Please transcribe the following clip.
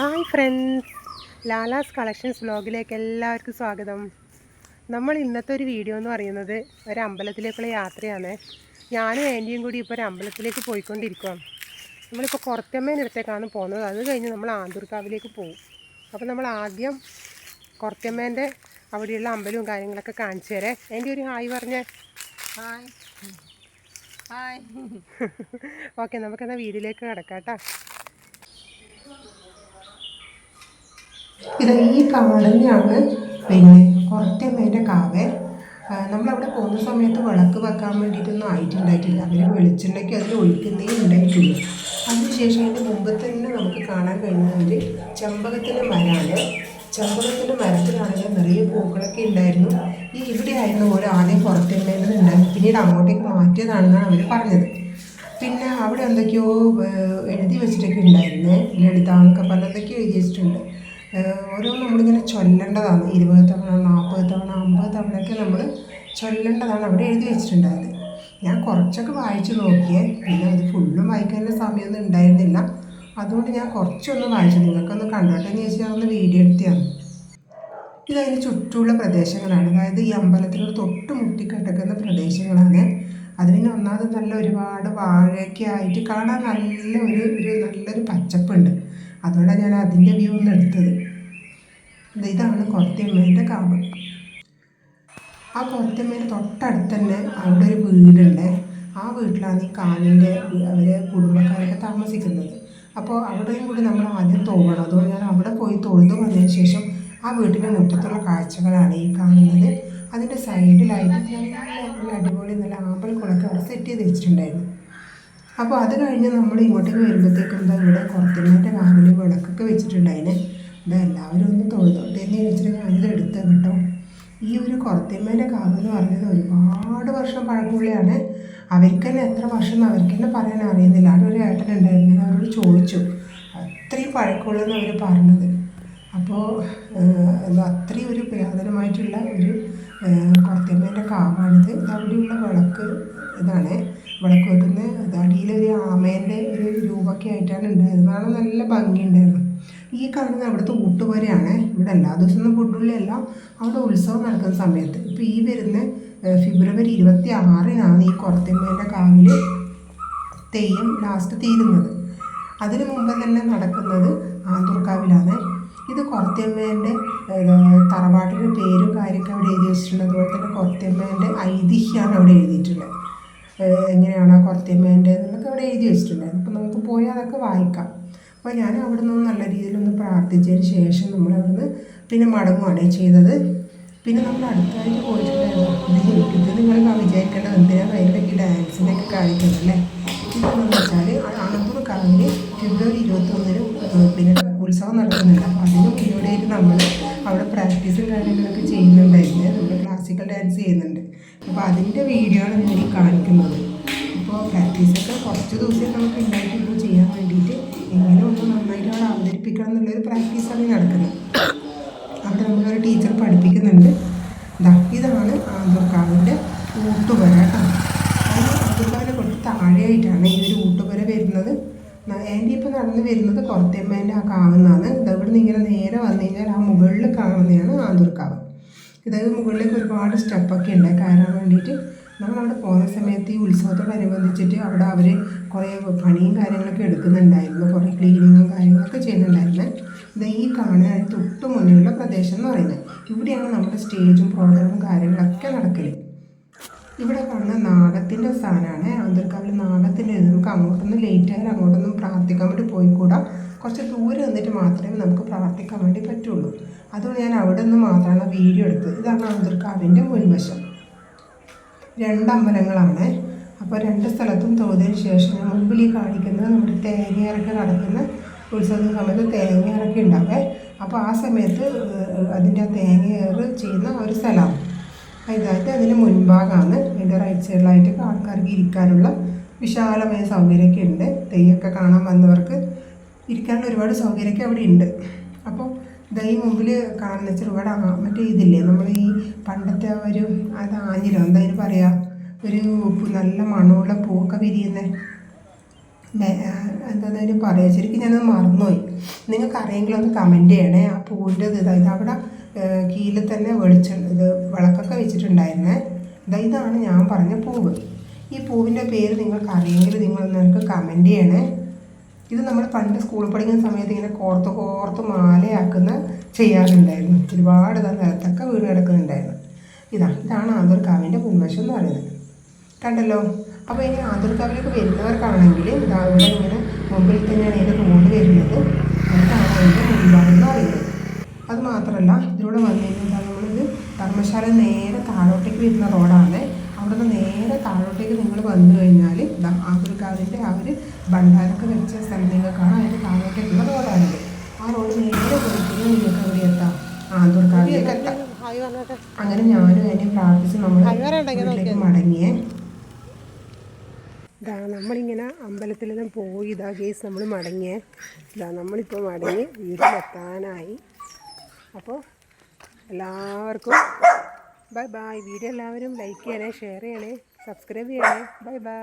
Hi friends Lalas collections വ്ലോഗിലേക്ക് എല്ലാവർക്കും സ്വാഗതം. നമ്മൾ ഇന്നത്തെ ഒരു വീഡിയോ എന്ന് പറയുന്നത് ഒരു അമ്പലത്തിലേക്കുള്ള യാത്രയാണ്. ഞാനും ആന്റിയും കൂടി ഇപ്പോൾ ഒരു അമ്പലത്തിലേക്ക് പോയിക്കൊണ്ടിരിക്കുകയാണ് നമ്മളിപ്പോൾ കുറത്തമ്മേനടുത്തേക്കാണ് പോകുന്നത്. അത് കഴിഞ്ഞ് നമ്മൾ ആന്തൂർക്കാവിലേക്ക് പോകും. അപ്പോൾ നമ്മൾ ആദ്യം കുറത്തമ്മേന്റെ അവിടെയുള്ള അമ്പലവും കാര്യങ്ങളൊക്കെ കാണിച്ചു തരാം. എന്റെ ഒരു ഹായ് പറഞ്ഞേ. ഹായ്. ഹായ്. ഓക്കെ നമുക്കെന്നാൽ വീഡിയോയിലേക്ക് കിടക്കാം കേട്ടോ. ഇത് ഈ കാണുന്നതാണ് പിന്നെ കുറച്ച് കാവേ. നമ്മളവിടെ പോകുന്ന സമയത്ത് വിളക്ക് വെക്കാൻ വേണ്ടിയിട്ടൊന്നും ആയിട്ടുണ്ടായിട്ടില്ല. അവർ വെളിച്ചെണ്ണയ്ക്ക് അതിൽ ഒഴിക്കുന്നേ ഉണ്ടായിട്ടുള്ളൂ. അതിനുശേഷം അതിന്റെ മുമ്പ് തന്നെ നമുക്ക് കാണാൻ കഴിയുന്നത് ചെമ്പകത്തിന്റെ മരമാണ്. ചെമ്പകത്തിന്റെ മരത്തിലാണെങ്കിൽ നിറയെ പൂക്കളൊക്കെ ഉണ്ടായിരുന്നു. ഈ ഇവിടെ ആയിരുന്നു ഓരോ ആദ്യം പുറത്തേണ്ടത് ഉണ്ടായിരുന്നു പിന്നീട് അങ്ങോട്ടേക്ക് മാറ്റിയതാണെന്നാണ് അവർ പറഞ്ഞത്. പിന്നെ അവിടെ എന്തൊക്കെയോ എഴുതി വെച്ചിട്ടൊക്കെ ഉണ്ടായിരുന്നേ. ലളിതാന്നൊക്കെ പറഞ്ഞ് എന്തൊക്കെയോ എഴുതി വെച്ചിട്ടുണ്ട്. ഓരോ നമ്മളിങ്ങനെ ചൊല്ലേണ്ടതാണ്. ഇരുപത് തവണ നാൽപ്പത് തവണ അമ്പത് തവണയൊക്കെ നമ്മൾ ചൊല്ലേണ്ടതാണ്. അവിടെ എഴുതി വെച്ചിട്ടുണ്ടായത്. ഞാൻ കുറച്ചൊക്കെ വായിച്ചു നോക്കിയേ. പിന്നെ അത് ഫുള്ളും വായിക്കാനുള്ള സമയമൊന്നും ഉണ്ടായിരുന്നില്ല. അതുകൊണ്ട് ഞാൻ കുറച്ചൊന്ന് വായിച്ചു. നിങ്ങൾക്കൊന്ന് കണ്ടോട്ടെ എന്ന് ചോദിച്ചാൽ ഒന്ന് വീഡിയോ എടുത്തിയാണ് ഇതതിന് ചുറ്റുമുള്ള പ്രദേശങ്ങളാണ്. അതായത് ഈ അമ്പലത്തിനോട് തൊട്ട് മുട്ടിക്കിടക്കുന്ന പ്രദേശങ്ങളാണ്. അത് പിന്നെ ഒന്നാമത് നല്ല ഒരുപാട് വാഴയൊക്കെ ആയിട്ട് കാണാൻ നല്ല ഒരു ഒരു നല്ലൊരു പച്ചപ്പുണ്ട്. അതുകൊണ്ടാണ് ഞാൻ അതിന്റെ വ്യൂ ഒന്ന് എടുത്തത്. ഇതാണ് കൊത്തിയമ്മേന്റെ കാവ്. ആ കൊത്തിയമ്മേന്റെ തൊട്ടടുത്ത് തന്നെ അവിടെ ഒരു വീടുണ്ട്. ആ വീട്ടിലാണ് ഈ കാവിന്റെ അവരെ കുടുംബക്കാരൊക്കെ താമസിക്കുന്നത്. അപ്പോൾ അവിടെയും കൂടി നമ്മൾ ആദ്യം തോന്നണം അതുകൊണ്ട് ഞാൻ അവിടെ പോയി തൊഴുതു വന്നതിന് ശേഷം ആ വീട്ടിന്റെ മുറ്റത്തുള്ള കാഴ്ചകളാണ് ഈ കാണുന്നത്. അതിന്റെ സൈഡിലായിട്ട് നല്ല അടിപൊളി നല്ല ആമ്പൽ കുളൊക്കെ അവിടെ സെറ്റ് ചെയ്ത് വെച്ചിട്ടുണ്ടായിരുന്നു. അപ്പോൾ അത് കഴിഞ്ഞ് നമ്മൾ ഇങ്ങോട്ടേക്ക് വരുമ്പോഴത്തേക്കും ഇവിടെ കുറത്തിന്റെ രാവിലെ വിളക്കൊക്കെ വെച്ചിട്ടുണ്ടായിന്. എന്താ എല്ലാവരും ഒന്ന് തൊഴുതോട്ടെ എന്ന് ചോദിച്ചിട്ട് ഞാനിത് എടുത്തത് കേട്ടോ. ഈ ഒരു കുറത്തിമ്മേന്റെ എന്ന് പറഞ്ഞത് ഒരുപാട് വർഷം പഴക്കമുള്ളതാണ് അവർക്ക് തന്നെ എത്ര വർഷം അവർക്ക് തന്നെ പറയാൻ അറിയുന്നില്ല. അവിടെ ഒരു ഏട്ടനുണ്ടായിരുന്നു ഞാൻ അവരോട് ചോദിച്ചു. അത്രയും പഴക്കമുള്ളതെന്ന് അവർ പറഞ്ഞത്. അപ്പോൾ അത്രയും ഒരു പുരാതനമായിട്ടുള്ള ഒരു കുറത്തിമ്മേന്റെ കാവാണിത്. ഇത് അവിടെയുള്ള വിളക്ക് ഇതാണ്. വിളക്ക് വെക്കുന്നത് അത് അടിയിലൊരു ആമേന്റെ ഒരു രൂപമൊക്കെ ആയിട്ടാണ് ഉണ്ടായിരുന്നത് നല്ല ഭംഗിയുണ്ടായിരുന്നു. ഈ കാണുന്നത് അവിടുത്തെ ഊട്ടുപുരയാണ് ഇവിടെ എല്ലാ ദിവസവും പൊട്ടുള്ളിയല്ല അവിടെ ഉത്സവം നടക്കുന്ന സമയത്ത്. ഇപ്പോൾ ഈ വരുന്ന ഫെബ്രുവരി ഇരുപത്തി ആറിനാണ് ഈ കുറത്തിമ്മേന്റെ കാവിൽ തെയ്യം ലാസ്റ്റ് തീരുന്നത്. അതിനു മുമ്പ് തന്നെ നടക്കുന്നത് ആന്തൂർക്കാവിലാണ്. ഇത് കുറത്തിയമ്മേന്റെ തറവാട്ടിന്റെ പേരും കാര്യമൊക്കെ അവിടെ എഴുതി വെച്ചിട്ടുണ്ട് അതുപോലെ തന്നെ കുറത്തിയമ്മേന്റെ ഐതിഹ്യമാണ് അവിടെ എഴുതിയിട്ടുള്ളത്. എങ്ങനെയാണ് കുറത്തിയമ്മേന്റെ എന്നൊക്കെ അവിടെ എഴുതി വെച്ചിട്ടുണ്ടായിരുന്നു അപ്പോൾ നമുക്ക് പോയി അതൊക്കെ വായിക്കാം. അപ്പോൾ ഞാൻ അവിടെ നിന്ന് നല്ല രീതിയിലൊന്ന് പ്രാർത്ഥിച്ചതിന് ശേഷം നമ്മൾ അവിടുന്ന് പിന്നെ മടങ്ങുകയാണ് ചെയ്തത്. പിന്നെ നമ്മൾ അടുത്തായിട്ട് പോയിട്ടുണ്ടായിരുന്നു. ഇത് നിങ്ങൾ വിചാരിക്കേണ്ടത് എന്തിനാണ് അതിന്റെയൊക്കെ ഡാൻസിനൊക്കെ കാണിക്കുന്നത് കാണിക്കുന്നല്ലേ ഇതെന്ന് വെച്ചാൽ ആണത്തൂർ കാവിൽ ഫെബ്രുവരി ഇരുപത്തൊന്നിന് പിന്നെ ഉത്സവം നടക്കുന്നുണ്ട്. അപ്പോൾ അതിന് മുന്നോടിയായിട്ട് നമ്മൾ അവിടെ പ്രാക്ടീസും കാര്യങ്ങളൊക്കെ ചെയ്യുന്നുണ്ടായിരുന്നു. നമ്മൾ ക്ലാസിക്കൽ ഡാൻസ് ചെയ്യുന്നുണ്ട്. അപ്പോൾ അതിന്റെ വീഡിയോ ആണ് ഞാൻ ഈ കാണിക്കുന്നത്. അപ്പോൾ പ്രാക്ടീസൊക്കെ കുറച്ച് ദിവസം നമുക്ക് ഉണ്ടായിട്ടുള്ളൂ ചെയ്യാൻ വേണ്ടിയിട്ട്. എങ്ങനെ അവതരിപ്പിക്കണം എന്നുള്ളൊരു പ്രാക്ടീസാണ് നടക്കുന്നത്. അവിടെ നമ്മളൊരു ടീച്ചർ പഠിപ്പിക്കുന്നുണ്ട്. ദാ ഇതാണ് ആന്തൂർക്കാവിന്റെ ഊട്ടുപുര കേട്ടോ. അതിന് ആന്തൂർക്കാവിന്റെ കുറച്ച് താഴെയായിട്ടാണ് ഈ ഒരു ഊട്ടുപുര വരുന്നത്. എന്റെ ഇപ്പോൾ നടന്ന് വരുന്നത് കുറത്തേമ്മേന്റെ ആ കാവുന്നാണ്. ഇത് ഇവിടെ നിന്ന് ഇങ്ങനെ നേരെ വന്നു കഴിഞ്ഞാൽ ആ മുകളിൽ കാണുന്നതാണ് ആന്തൂർക്കാവ് ഇതായത് മുകളിലേക്ക് ഒരുപാട് സ്റ്റെപ്പൊക്കെ ഉണ്ട്. കയറാൻ വേണ്ടിയിട്ട് നമ്മളവിടെ പോകുന്ന സമയത്ത് ഈ ഉത്സവത്തോടനുബന്ധിച്ചിട്ട് അവിടെ അവർ കുറേ പണിയും കാര്യങ്ങളൊക്കെ എടുക്കുന്നുണ്ടായിരുന്നു. കുറേ ക്ലീനിങ്ങും കാര്യങ്ങളൊക്കെ ചെയ്യുന്നുണ്ടായിരുന്നു. ഇത് ഈ കാണുന്ന തൊട്ട് മുന്നിലുള്ള പ്രദേശം എന്ന് പറയുന്നത്. ഇവിടെയാണ് നമ്മുടെ സ്റ്റേജും പ്രോഗ്രാമും കാര്യങ്ങളൊക്കെ നടക്കൽ. ഇവിടെ കാണുന്ന നാഗത്തിന്റെ സ്ഥാനമാണ്. അന്തർക്കാവിൽ നാഗത്തിന്റെ ഇത് നമുക്ക് അങ്ങോട്ടൊന്നും ലേറ്റ് ആയാലും അങ്ങോട്ടൊന്നും പ്രാർത്ഥിക്കാൻ വേണ്ടി പോയിക്കൂടാ. കുറച്ച് ദൂരെ നിന്നിട്ട് മാത്രമേ നമുക്ക് പ്രാർത്ഥിക്കാൻ വേണ്ടി പറ്റുള്ളൂ. അതുകൊണ്ട് ഞാൻ അവിടെ നിന്ന് മാത്രമാണ് വീഡിയോ എടുത്തത്. ഇതാണ് അന്തർക്കാവിന്റെ മുൻവശം. രണ്ട് അമ്പലങ്ങളാണ് അപ്പോൾ രണ്ട് സ്ഥലത്തും തോതിന് ശേഷം മുമ്പിൽ കാണിക്കുന്നത് നമ്മുടെ തേങ്ങയിറക്കി നടക്കുന്ന ഉത്സവ സമയത്ത് തേങ്ങയിറക്കി ഉണ്ടാവേ. അപ്പോൾ ആ സമയത്ത് അതിന്റെ തേങ്ങയേറ് ചെയ്യുന്ന ഒരു സ്ഥലമാണ് ഇതായിട്ട് അതിന് മുൻഭാഗമാണ് അതിന്റെ റൈറ്റ് സൈഡിലായിട്ട് ആൾക്കാർക്ക് ഇരിക്കാനുള്ള വിശാലമായ സൗകര്യമൊക്കെ ഉണ്ട്. തെയ്യൊക്കെ കാണാൻ വന്നവർക്ക് ഇരിക്കാനുള്ള ഒരുപാട് സൗകര്യമൊക്കെ അവിടെ ഉണ്ട്. അപ്പോൾ ഇതാ ഈ മുമ്പിൽ കാണുന്ന ചെറുപാട് മറ്റേ ഇതില്ലേ? നമ്മൾ ഈ പണ്ടത്തെ ഒരു അത് ആഞ്ഞിലോ? എന്താ അതിന് പറയുക ഒരു നല്ല മണമുള്ള പൂവൊക്കെ വിരിയുന്ന. എന്താ പറയാം? ശരിക്കും ഞാനത് മറന്നുപോയി. നിങ്ങൾക്ക് അറിയെങ്കിൽ ഒന്ന് കമന്റ് ചെയ്യണേ. ആ പൂവിന്റെ ഇത് ഇതാ അവിടെ കീഴിൽ തന്നെ വെളിച്ചം ഇത് വിളക്കൊക്കെ വെച്ചിട്ടുണ്ടായിരുന്നേ. ഇതാ ഇതാണ് ഞാൻ പറഞ്ഞ പൂവ്. ഈ പൂവിന്റെ പേര് നിങ്ങൾക്ക് അറിയെങ്കിൽ നിങ്ങളൊന്ന് എനിക്ക് കമന്റ് ചെയ്യണേ. ഇത് നമ്മൾ പണ്ട് സ്കൂളിൽ പഠിക്കുന്ന സമയത്ത് ഇങ്ങനെ കോർത്ത് കോർത്ത് മാലയാക്കുന്ന ചെയ്യാറുണ്ടായിരുന്നു. ഒരുപാട് ഇതാ നിലത്തൊക്കെ വീണ് കിടക്കുന്നുണ്ടായിരുന്നു. ഇതാണ് ഇതാണ് ആന്തൂർക്കാവിന്റെ മുൻവശം എന്ന് പറയുന്നത്. കണ്ടല്ലോ? അപ്പോൾ ഇനി ആന്തൂർക്കാവിലേക്ക് വരുന്നവർക്കാണെങ്കിൽ ഇതാ ഇവിടെ ഇങ്ങനെ മുമ്പിൽ തന്നെയാണ് ഇതിന്റെ റോഡ് വരുന്നത്. അതാണ് അതിന്റെ മുൻഭാഗം പറയുന്നത്. അത് മാത്രമല്ല ഇതിലൂടെ വന്നു കഴിഞ്ഞാൽ നമ്മളിത് ധർമ്മശാല നേരെ താഴോട്ടേക്ക് വരുന്ന റോഡാണ്. അവിടെ നിന്ന് നേരെ താഴോട്ടേക്ക് നിങ്ങൾ വന്നു കഴിഞ്ഞാൽ ഇതാ ആന്തൂർക്കാവിന്റെ ആ ഒരു ഭണ്ഡാരൊക്കെ വെച്ച സ്ഥലം നിങ്ങൾക്ക് കാണാം അതിന്റെ താഴോട്ടേക്കുള്ള റോഡാണിത് ആ റോഡ് നേരെ പോയിട്ട് നിങ്ങൾക്ക് അവിടെ എത്താം. ആന്തൂർക്കാവിലേക്ക് എത്താം. അങ്ങനെ ഞാനും അതിനെ പ്രാർത്ഥിച്ച് നമ്മൾ വീട്ടിലേക്ക് മടങ്ങിയേ. ഇതാ നമ്മളിങ്ങനെ അമ്പലത്തിലെല്ലാം പോയി ഇതാ കേസ് നമ്മൾ മടങ്ങിയേ. ഇതാ നമ്മളിപ്പോൾ മടങ്ങി വീട്ടിലെത്താനായി. അപ്പോൾ എല്ലാവർക്കും ബൈ ബായ് വീഡിയോ എല്ലാവരും ലൈക്ക് ചെയ്യണേ ഷെയർ ചെയ്യണേ സബ്സ്ക്രൈബ് ചെയ്യണേ. Bye bye